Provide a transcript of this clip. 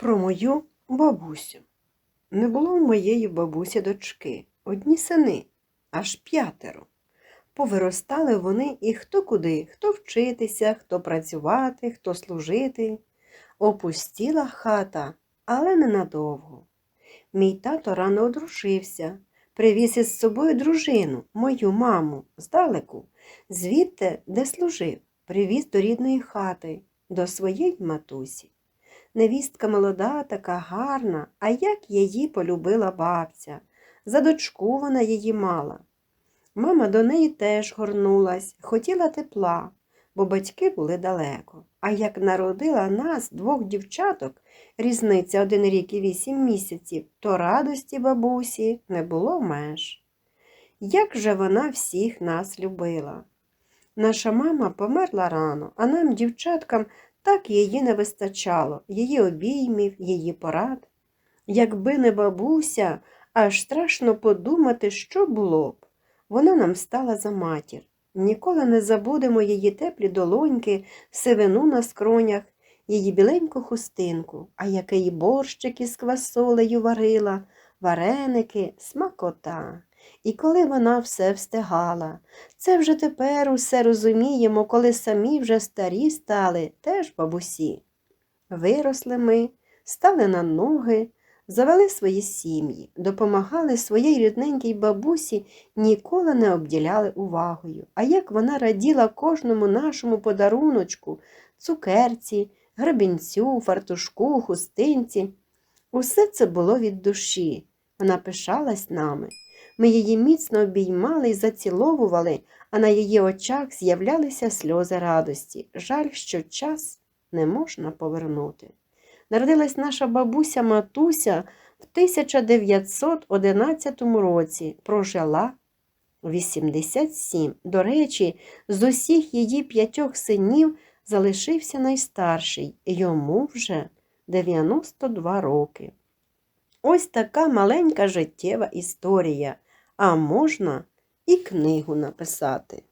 Про мою бабусю. Не було у моєї бабусі дочки, одні сини, аж п'ятеро. Повиростали вони і хто куди, хто вчитися, хто працювати, хто служити. Опустіла хата, але ненадовго. Мій тато рано одружився, привіз із собою дружину, мою маму, здалеку, звідти, де служив, привіз до рідної хати, до своєї матусі. Невістка молода, така гарна, а як її полюбила бабця. За дочку вона її мала. Мама до неї теж горнулась, хотіла тепла, бо батьки були далеко. А як народила нас, двох дівчаток, різниця один рік і вісім місяців, то радості бабусі не було меж. Як же вона всіх нас любила. Наша мама померла рано, а нам, дівчаткам, так її не вистачало, її обіймів, її порад. Якби не бабуся, аж страшно подумати, що було б. Вона нам стала за матір. Ніколи не забудемо її теплі долоньки, сивину на скронях, її біленьку хустинку, а який борщик із квасолею варила, вареники, смакота. І коли вона все встигала, це вже тепер усе розуміємо, коли самі вже старі стали, теж бабусі. Виросли ми, стали на ноги, завели свої сім'ї, допомагали своїй рідненькій бабусі, ніколи не обділяли увагою. А як вона раділа кожному нашому подаруночку, цукерці, гребінцю, фартушку, хустинці. Усе це було від душі. Вона пишалась нами. Ми її міцно обіймали і заціловували, а на її очах з'являлися сльози радості. Жаль, що час не можна повернути. Народилась наша бабуся Матуся в 1911 році, прожила 87. До речі, з усіх її п'ятьох синів залишився найстарший, йому вже 92 роки. Ось така маленька життєва історія, а можна і книгу написати.